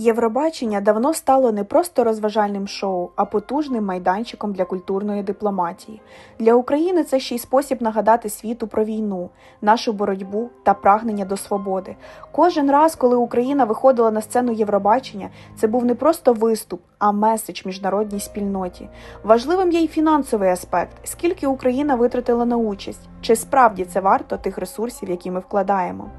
Євробачення давно стало не просто розважальним шоу, а потужним майданчиком для культурної дипломатії. Для України це ще й спосіб нагадати світу про війну, нашу боротьбу та прагнення до свободи. Кожен раз, коли Україна виходила на сцену Євробачення, це був не просто виступ, а меседж міжнародній спільноті. Важливим є й фінансовий аспект, скільки Україна витратила на участь, чи справді це варто тих ресурсів, які ми вкладаємо.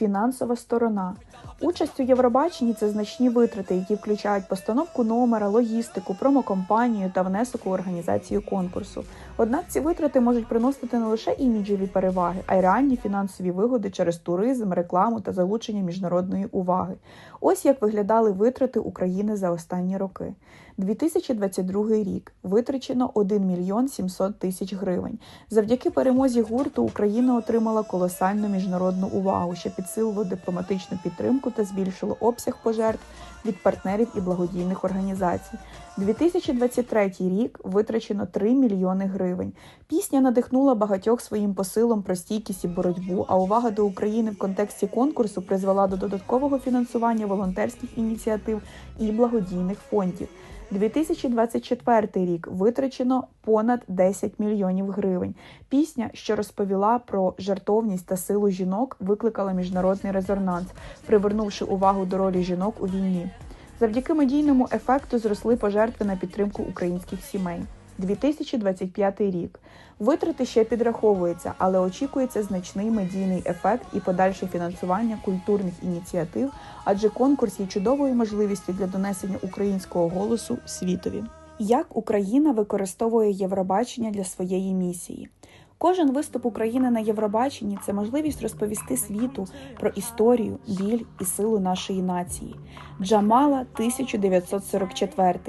Фінансова сторона. Участь у Євробаченні це значні витрати, які включають постановку номера, логістику, промокомпанію та внесок у організацію конкурсу. Однак ці витрати можуть приносити не лише іміджеві переваги, а й реальні фінансові вигоди через туризм, рекламу та залучення міжнародної уваги. Ось як виглядали витрати України за останні роки. 2022 рік витрачено 1 мільйон 700 тисяч гривень. Завдяки перемозі гурту Україна отримала колосальну міжнародну увагу, що підсилило дипломатичну підтримку та збільшило обсяг пожертв від партнерів і благодійних організацій. 2023 рік витрачено 3 мільйони гривень. Пісня надихнула багатьох своїм посилом про стійкість і боротьбу. А увага до України в контексті конкурсу призвела до додаткового фінансування волонтерських ініціатив і благодійних фондів. 2024 рік витрачено понад 10 мільйонів гривень. Пісня, що розповіла про жертовність та силу жінок, викликала міжнародний резонанс, привернувши увагу до ролі жінок у війні. Завдяки медійному ефекту зросли пожертви на підтримку українських сімей. 2025 рік. Витрати ще підраховуються, але очікується значний медійний ефект і подальше фінансування культурних ініціатив, адже конкурс є чудовою можливістю для донесення українського голосу світові. Як Україна використовує Євробачення для своєї місії? Кожен виступ України на Євробаченні це можливість розповісти світу про історію, біль і силу нашої нації. Джамала 1944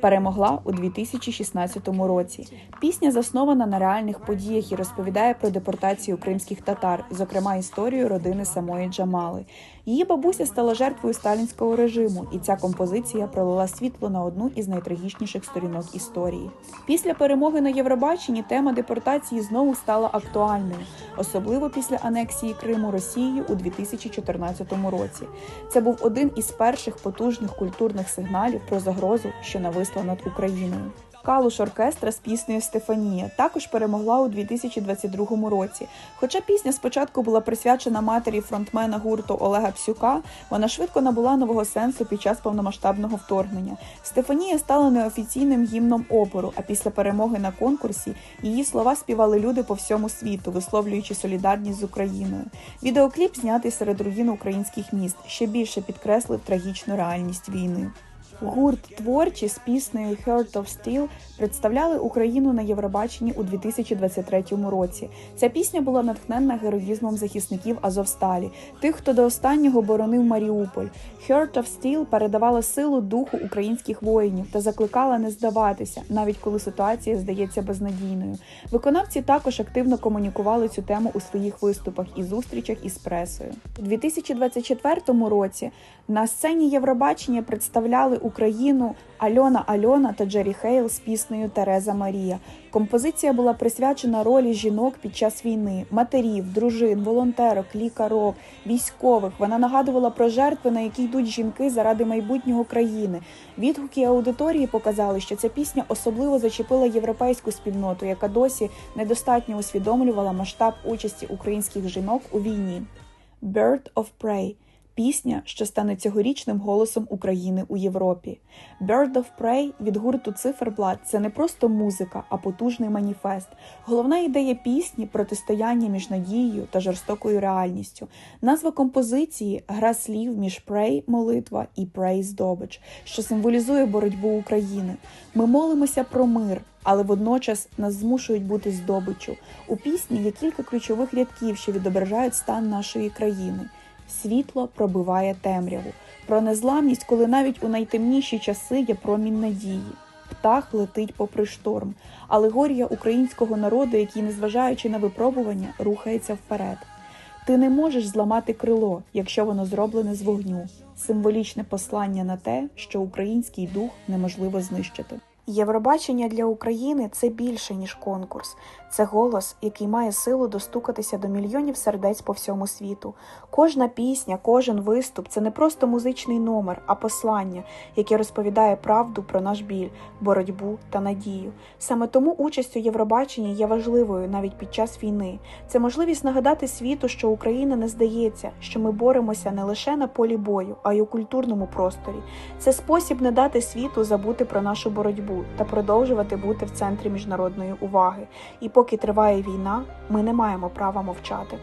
перемогла у 2016 році. Пісня заснована на реальних подіях і розповідає про депортацію кримських татар, зокрема історію родини самої Джамали. Її бабуся стала жертвою сталінського режиму, і ця композиція пролила світло на одну із найтрагічніших сторінок історії. Після перемоги на Євробаченні тема депортації знову стала актуальною, особливо після анексії Криму Росією у 2014 році. Це був один із перших потужних культурних сигналів про загрозу, що нависла над Україною. Калуш оркестра з піснею Стефанія також перемогла у 2022 році. Хоча пісня спочатку була присвячена матері фронтмена гурту Олега Псюка, вона швидко набула нового сенсу під час повномасштабного вторгнення. Стефанія стала неофіційним гімном опору, а після перемоги на конкурсі її слова співали люди по всьому світу, висловлюючи солідарність з Україною. Відеокліп знятий серед руїн українських міст ще більше підкреслив трагічну реальність війни. Гурт творчі з піснею Heart of Steel представляли Україну на Євробаченні у 2023 році. Ця пісня була натхненна героїзмом захисників Азовсталі, тих, хто до останнього боронив Маріуполь. Heart of Steel передавала силу духу українських воїнів та закликала не здаватися, навіть коли ситуація здається безнадійною. Виконавці також активно комунікували цю тему у своїх виступах і зустрічах із пресою. У 2024 році на сцені Євробачення представляли Україну Альона Альона та Джері Хейл з піснею Тереза Марія. Композиція була присвячена ролі жінок під час війни, матерів, дружин, волонтерок, лікарок, військових. Вона нагадувала про жертви, на які йдуть жінки заради майбутнього країни. Відгуки аудиторії показали, що ця пісня особливо зачепила європейську спільноту, яка досі недостатньо усвідомлювала масштаб участі українських жінок у війні. Bird of Prey – Пісня, що стане цьогорічним голосом України у Європі. Bird of Prey від гурту Циферблат це не просто музика, а потужний маніфест. Головна ідея пісні протистояння між надією та жорстокою реальністю. Назва композиції гра слів між Prey – молитва і Prey – здобич, що символізує боротьбу України. Ми молимося про мир. Але водночас нас змушують бути здобиччю. У пісні є кілька ключових рядків, що відображають стан нашої країни. Світло пробиває темряву, про незламність, коли навіть у найтемніші часи є промінь надії. Птах летить попри шторм, алегорія українського народу, який, незважаючи на випробування, рухається вперед. Ти не можеш зламати крило, якщо воно зроблене з вогню. Символічне послання на те, що український дух неможливо знищити. Євробачення для України це більше ніж конкурс. Це голос, який має силу достукатися до мільйонів сердець по всьому світу. Кожна пісня, кожен виступ це не просто музичний номер, а послання, яке розповідає правду про наш біль, боротьбу та надію. Саме тому участь у Євробаченні є важливою навіть під час війни. Це можливість нагадати світу, що Україна не здається, що ми боремося не лише на полі бою, а й у культурному просторі. Це спосіб не дати світу забути про нашу та продовжувати бути в центрі міжнародної уваги. І поки триває війна, ми не маємо права мовчати.